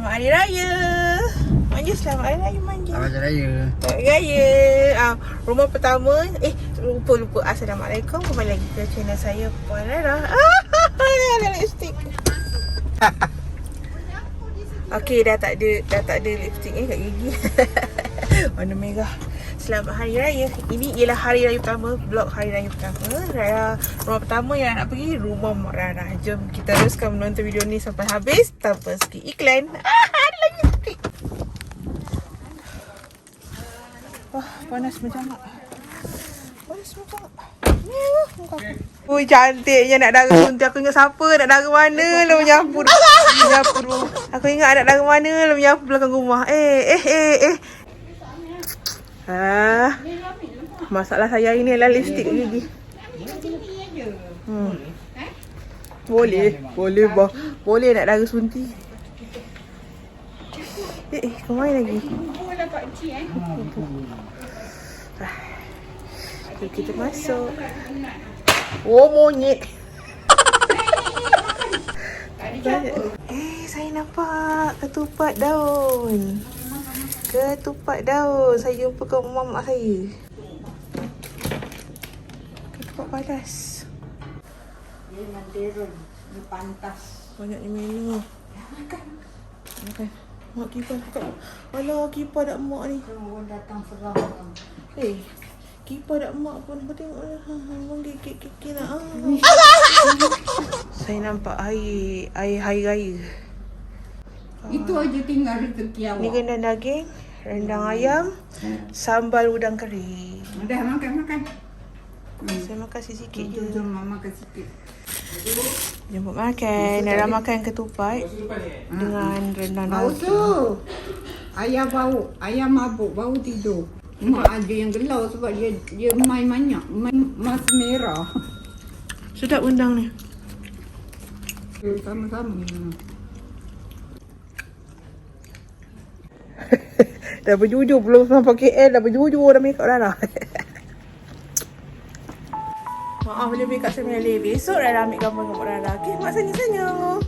Hari Raya. Manja selamat Hari Raya Manja. Selamat Hari Raya. Selamat Hari Raya. Ah, rumah pertama. Eh, lupa lupa. Assalamualaikum. Kembali lagi ke channel saya Puan Rara. Ah, ada lipstick. Okey, dah tak ada dah tak ada lipstick eh kat gigi. Warna merah. Selamat Hari Raya. Ini ialah hari raya pertama, vlog hari raya pertama. Raya rumah pertama yang nak pergi rumah Mak Rara. Jom kita teruskan menonton video ni sampai habis tanpa skip iklan. Ah, lagi sikit. Wah, panas macam nak. Panas macam nak. Ya, muka aku. Ui, cantiknya nak dara suntik. Aku ingat siapa nak dara mana lah menyapu. menyapu. Aku ingat nak dara mana lah menyapu belakang rumah. Eh, eh, eh, eh. Ah. Masalah saya hari ni adalah lipstick gigi. Hmm. Boleh, boleh bah. Boleh nak dara suntik. Eh, eh, kau main lagi. Ah. Kita masuk. Oh, monyet. eh, saya nampak ketupat daun. Ketupat daun. Saya jumpa kat rumah mak saya. Ketupat padas. Dia mandirun, dia pantas. Banyaknya menu. Makan. Mak kipas kat. Alah, kipas dak mak ni. Orang datang serang. Eh, kipas dak mak pun. Kau tengok lah. Abang kek-kek nak. Saya nampak air, air hari raya. Itu aja tinggal rezeki Ni awak. gendang daging, rendang ayam, sambal udang kering. Dah makan makan. Saya makan sikit je. Jom jom mama makan sikit. Jemput makan. Nara makan ketupat dengan rendang Bau tu. Ayah bau, ayah mabuk, bau tidur. Mak ada yang gelau sebab dia dia main banyak, main mas merah. Sedap rendang ni. Sama-sama. dah berjujur belum sampai KL dah berjujur dah make up Rara. Maaf boleh make up saya melih. Besok Rara ambil gambar dengan Mak Rara. Okey, mak senyum senyum.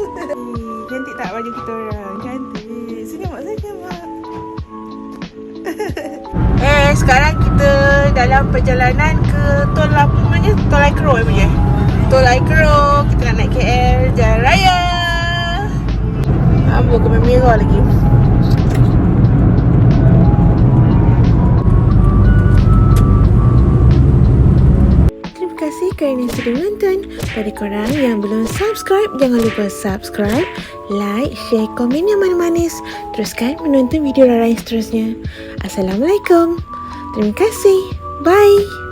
Cantik tak baju kita orang? Cantik. Sini mak senyum mak. eh, sekarang kita dalam perjalanan ke Tol apa namanya? Tol Aikro eh punya. Tol Aikro. Kita nak naik KL. Ambil ke merah lagi. Terima kasih kerana sudah menonton. Pada korang yang belum subscribe, jangan lupa subscribe, like, share, komen yang manis-manis. Teruskan menonton video Rara yang seterusnya. Assalamualaikum. Terima kasih. Bye.